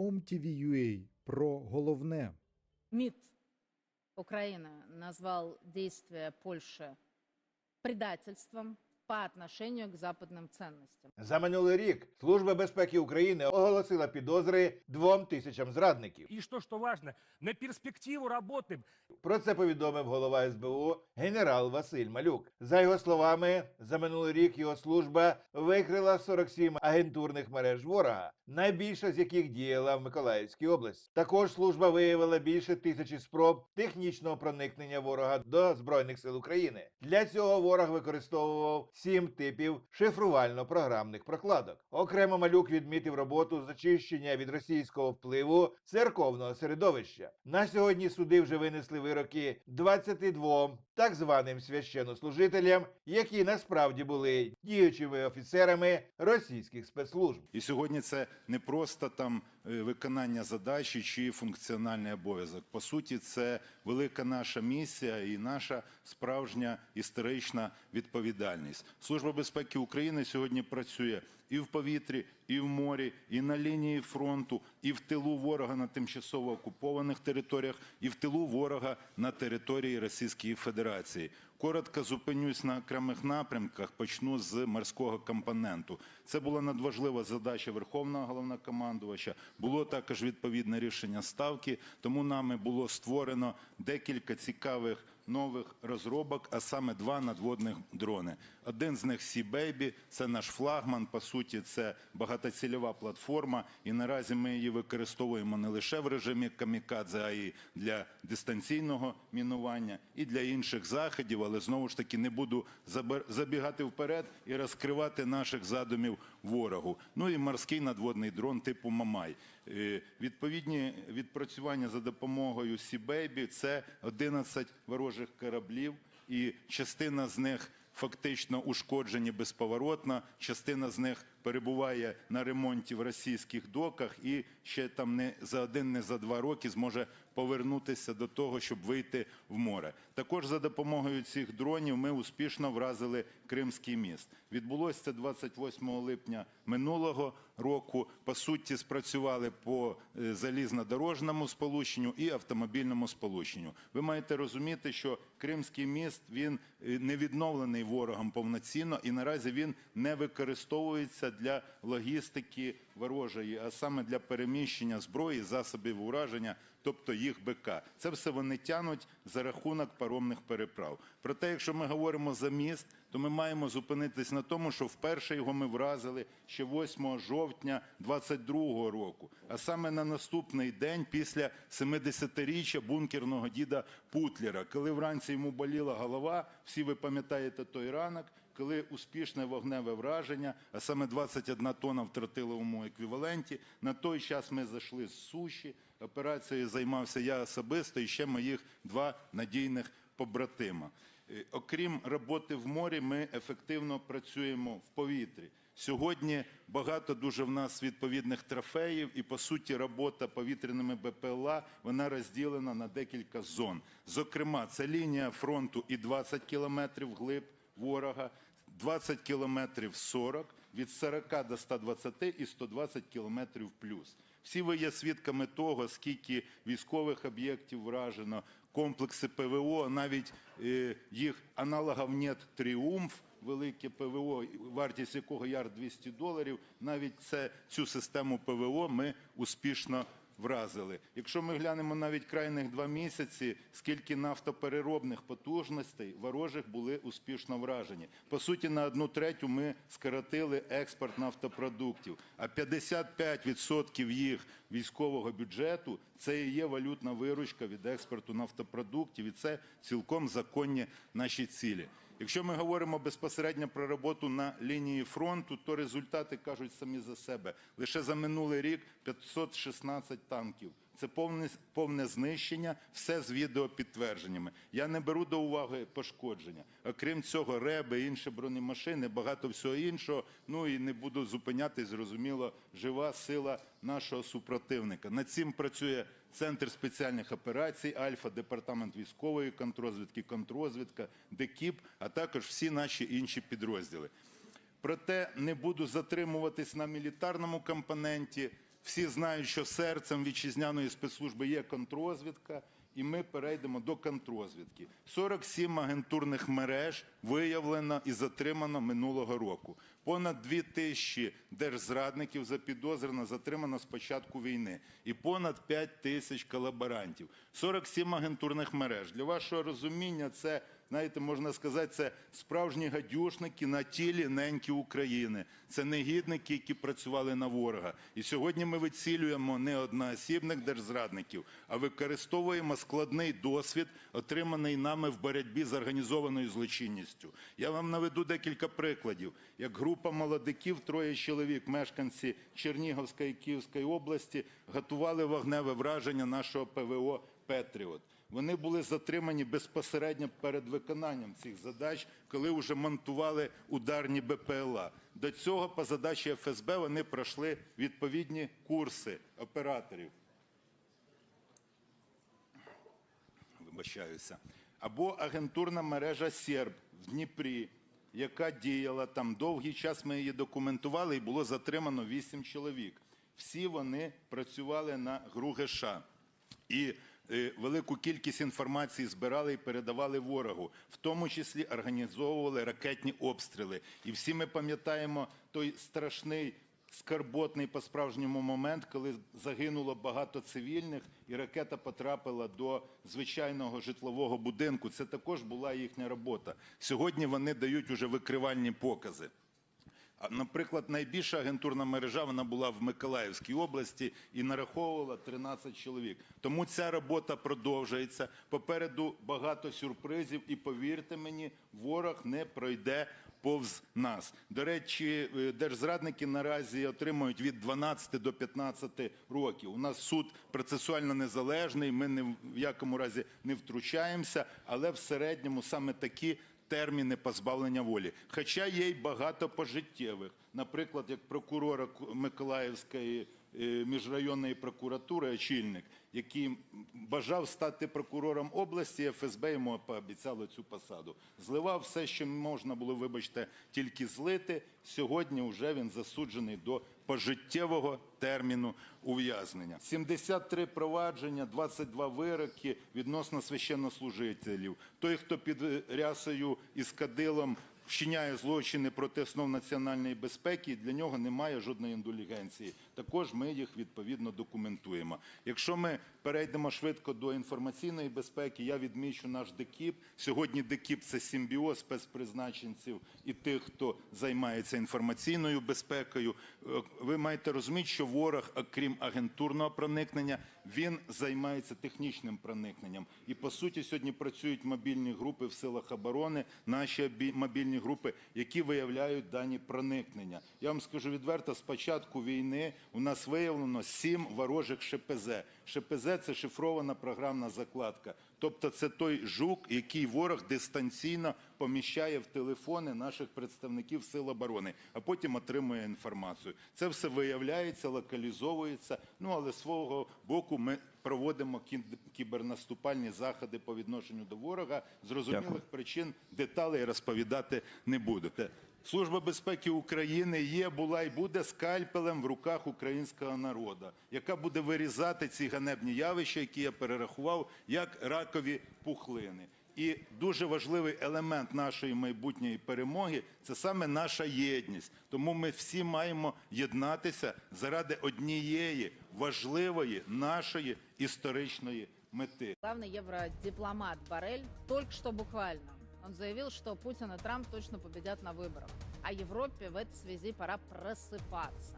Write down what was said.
OMTV.ua про головне. МИД Украины назвал действия Польши предательством по отношению к западным ценностям. За минулий рік Служба безпеки України оголосила підозри двом тисячам зрадників. И что, что важно, на перспективу работы Про це повідомив голова СБУ генерал Василь Малюк. За його словами, за минулий рік його служба викрила 47 агентурних мереж ворога, найбільша з яких діяла в Миколаївській області. Також служба виявила більше тисячі спроб технічного проникнення ворога до збройних сил України. Для цього ворог використовував сім типів шифрувально-програмних прокладок. Окремо малюк відмітив роботу зачищення від російського впливу церковного середовища. На сьогодні суди вже винесли вироки 22 так званим священнослужителям, які насправді були діючими офіцерами російських спецслужб. І сьогодні це не просто там виконання задачі чи функціональний обов'язок. По суті, це велика наша місія і наша справжня історична відповідальність. Служба безпеки України сьогодні працює і в повітрі, і в морі, і на лінії фронту, і в тилу ворога на тимчасово окупованих територіях, і в тилу ворога на території Російської Федерації. Коротко зупинюсь на окремих напрямках. Почну з морського компоненту. Це була надважлива задача Верховного головнокомандувача. Було також відповідне рішення ставки. Тому нами було створено декілька цікавих нових розробок, а саме два надводних дрони. Один з них Sea Baby, це наш флагман. По суті, це багатоцільова платформа, і наразі ми її використовуємо не лише в режимі камікадзе, а й для дистанційного мінування і для інших заходів. Але знову ж таки не буду забігати вперед і розкривати наших задумів ворогу. Ну і морський надводний дрон типу Мамай. Е, Відповідні відпрацювання за допомогою Сібейбі це 11 ворожих кораблів, і частина з них фактично ушкоджені безповоротно, частина з них перебуває на ремонті в російських доках і ще там не за один, не за два роки зможе повернутися до того, щоб вийти в море. Також за допомогою цих дронів ми успішно вразили Кримський міст. Відбулося це 28 липня минулого року. По суті, спрацювали по е, залізнодорожному сполученню і автомобільному сполученню. Ви маєте розуміти, що Кримський міст він е, не відновлений ворогом повноцінно, і наразі він не використовується для логістики ворожої, а саме для переміщення зброї, засобів ураження, тобто їх БК. Це все вони тянуть за рахунок паромних переправ. Проте, якщо ми говоримо за міст, то ми маємо зупинитись на тому, що вперше його ми вразили ще 8 жовтня 22 року, а саме на наступний день після 70-річчя бункерного діда Путлера, коли вранці йому боліла голова, всі ви пам'ятаєте той ранок, коли успішне вогневе враження, а саме 21 тонна в тротиловому еквіваленті. На той час ми зайшли з суші. Операцією займався я особисто і ще моїх два надійних побратима. Е, Окрім роботи в морі, ми ефективно працюємо в повітрі. Сьогодні багато дуже в нас відповідних трофеїв, і по суті робота повітряними БПЛА вона розділена на декілька зон. Зокрема, це лінія фронту і 20 кілометрів глиб ворога, 20 кілометрів 40, від 40 до 120 і 120 кілометрів плюс. Всі ви є свідками того, скільки військових об'єктів вражено, комплекси ПВО, навіть е, їх аналогів нет «Тріумф», велике ПВО, вартість якого яр 200 доларів, навіть це, цю систему ПВО ми успішно вразили. Якщо ми глянемо навіть крайних два місяці, скільки нафтопереробних потужностей ворожих були успішно вражені. По суті, на одну третю ми скоротили експорт нафтопродуктів, а 55% їх військового бюджету це і є валютна виручка від експорту нафтопродуктів, і це цілком законні наші цілі. Якщо ми говоримо безпосередньо про роботу на лінії фронту, то результати кажуть самі за себе. Лише за минулий рік 516 танків. Це повне, повне знищення, все з відеопідтвердженнями. Я не беру до уваги пошкодження. Окрім цього, реби, інші бронемашини, багато всього іншого. Ну і не буду зупинятись, зрозуміло, жива сила нашого супротивника. Над цим працює Центр спеціальних операцій, Альфа, Департамент військової контрозвідки, контрозвідка, ДЕКІП, а також всі наші інші підрозділи. Проте не буду затримуватись на мілітарному компоненті. Всі знають, що серцем вітчизняної спецслужби є контрозвідка, і ми перейдемо до контрозвідки. 47 агентурних мереж виявлено і затримано минулого року. Понад 2 тисячі держзрадників запідозрено, затримано з початку війни. І понад 5 тисяч колаборантів. 47 агентурних мереж. Для вашого розуміння, це, знаєте, можна сказати, це справжні гадюшники на тілі неньки України. Це негідники, які працювали на ворога. І сьогодні ми вицілюємо не одноосібних держзрадників, а використовуємо складний досвід, отриманий нами в боротьбі з організованою злочинністю. Я вам наведу декілька прикладів. Як група молодиків, троє чоловік, мешканці Чернігівської і Київської області, готували вогневе враження нашого ПВО Петріот. Вони були затримані безпосередньо перед виконанням цих задач, коли вже монтували ударні БПЛА. До цього по задачі ФСБ вони пройшли відповідні курси операторів. Вибачаюся. Або агентурна мережа Серб в Дніпрі, яка діяла там довгий час. Ми її документували і було затримано 8 чоловік. Всі вони працювали на ГРУ ГШ. І велику кількість інформації збирали і передавали ворогу, в тому числі організовували ракетні обстріли. І всі ми пам'ятаємо той страшний скарботний по-справжньому момент, коли загинуло багато цивільних, і ракета потрапила до звичайного житлового будинку. Це також була їхня робота. Сьогодні вони дають уже викривальні покази. Наприклад, найбільша агентурна мережа вона була в Миколаївській області і нараховувала 13 чоловік. Тому ця робота продовжується. Попереду багато сюрпризів, і повірте мені, ворог не пройде повз нас. До речі, е, держзрадники наразі отримують від 12 до 15 років. У нас суд процесуально незалежний. Ми ні в якому разі не втручаємося, але в середньому саме такі терміни позбавлення волі. Хоча є й багато пожиттєвих. Наприклад, як прокурора Миколаївської е, міжрайонної прокуратури, очільник, який бажав стати прокурором області, ФСБ йому пообіцяло цю посаду. Зливав все, що можна було, вибачте, тільки злити. Сьогодні вже він засуджений до пожиттєвого терміну ув'язнення. 73 провадження, 22 вироки відносно священнослужителів. Той, хто під рясою і з кадилом вчиняє злочини проти основ національної безпеки, для нього немає жодної індулігенції. Також ми їх відповідно документуємо. Якщо ми перейдемо швидко до інформаційної безпеки, я відмічу наш ДКІП. Сьогодні ДКІП – це симбіоз спецпризначенців і тих, хто займається інформаційною безпекою. Е, Ви маєте розуміти, що ворог, окрім агентурного проникнення, він займається технічним проникненням. І по суті, сьогодні працюють мобільні групи в силах оборони, наші мобільні групи, які виявляють дані проникнення. Я вам скажу відверто, з початку війни у нас виявлено сім ворожих ШПЗ. ШПЗ – це шифрована програмна закладка. Тобто це той жук, який ворог дистанційно поміщає в телефони наших представників сил оборони, а потім отримує інформацію. Це все виявляється, локалізовується. Ну але з свого боку ми проводимо кі- кібернаступальні заходи по відношенню до ворога. Зрозумілих причин деталей розповідати не буду. Служба безпеки України є, була і буде скальпелем в руках українського народу, яка буде вирізати ці ганебні явища, які я перерахував, як ракові пухлини. І дуже важливий елемент нашої майбутньої перемоги це саме наша єдність. Тому ми всі маємо єднатися заради однієї важливої нашої історичної мети. Главный евродипломат Барель только что буквально он заявил, что Путин и Трамп точно победят на выборах. А Европе в этой связи пора просыпаться.